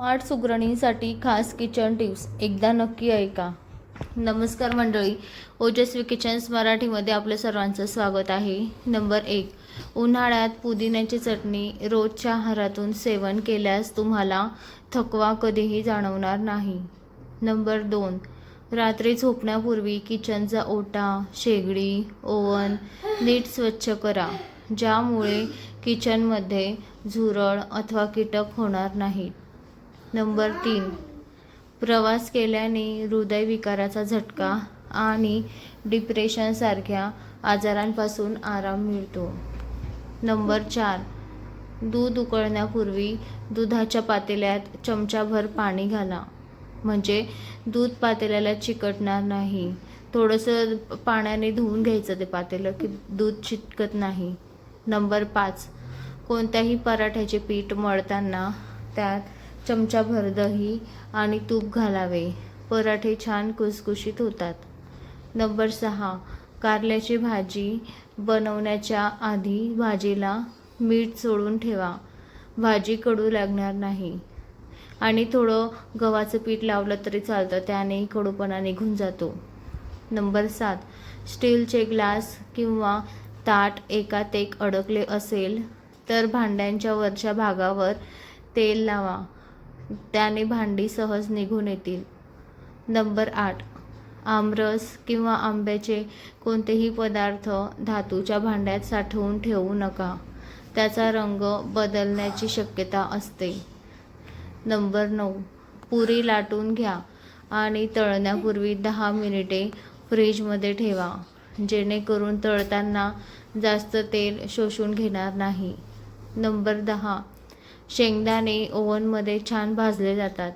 पाठ सुगरणींसाठी खास kitchen tips एकदा नक्की ऐका. नमस्कार मंडळी ओजस्वी किचन्स मराठीमध्ये आपल्या सर्वांचं स्वागत आहे. नंबर एक उन्हाळ्यात पुदिन्याची चटणी रोजच्या आहारातून सेवन केल्यास तुम्हाला थकवा कधीही जाणवणार नाही. नंबर दोन रात्री झोपण्यापूर्वी किचनचा ओटा शेगडी ओवन नीट स्वच्छ करा ज्यामुळे किचनमध्ये झुरळ अथवा कीटक होणार नाहीत. नंबर तीन. प्रवास केल्याने हृदयविकाराचा झटका आणि डिप्रेशनसारख्या आजारांपासून आराम मिळतो. नंबर चार. दूध उकळण्यापूर्वी दुधाच्या पातेल्यात चमचाभर पाणी घाला. म्हणजे दूध पातेल्याला चिकटणार नाही. थोडंसं पाण्याने धुवून घ्यायचं ते पातेलं की दूध चिटकत नाही. नंबर पाच. कोणत्याही पराठ्याचे पीठ मळताना त्यात चमचाभर दही आणि तूप घालावे. पराठे छान कुसकुशीत होतात. नंबर सहा कारल्याची भाजी बनवण्याच्या आधी भाजीला मीठ सोडून ठेवा. भाजी कडू लागणार नाही. आणि थोडं गव्हाचं पीठ लावलं तरी चालतं त्यानेही कडूपणा निघून जातो. नंबर सात स्टीलचे ग्लास किंवा ताट एकात एक अडकले असेल तर भांड्यांच्या वरच्या भागावर तेल लावा. त्याने भांडी सहज निघून येतील. नंबर आठ. आमरस किंवा आंब्याचे कोणतेही पदार्थ धातूच्या भांड्यात साठवून ठेवू नका. त्याचा रंग बदलण्याची शक्यता असते. नंबर नऊ. पुरी लाटून घ्या आणि तळण्यापूर्वी दहा मिनिटे फ्रीजमध्ये ठेवा जेणेकरून तळताना जास्त तेल शोषून घेणार नाही. नंबर दहा. शेंगदाणे ओव्हनमध्ये छान भाजले जातात.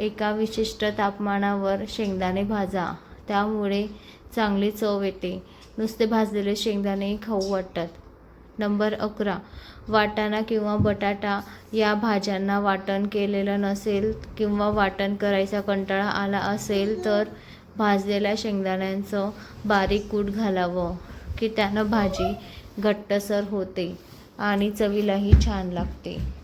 एका विशिष्ट तापमानावर शेंगदाणे भाजा. त्यामुळे चांगली चव येते. नुसते भाजलेले शेंगदाणे खाऊ वाटतात. नंबर अकरा. वाटाणा किंवा बटाटा या भाज्यांना वाटण केलेलं नसेल किंवा वाटण करायचा कंटाळा आला असेल तर भाजलेल्या शेंगदाण्यांचं बारीक कूट घालावं की त्यानं भाजी घट्टसर होते आणि चवीलाही छान लागते.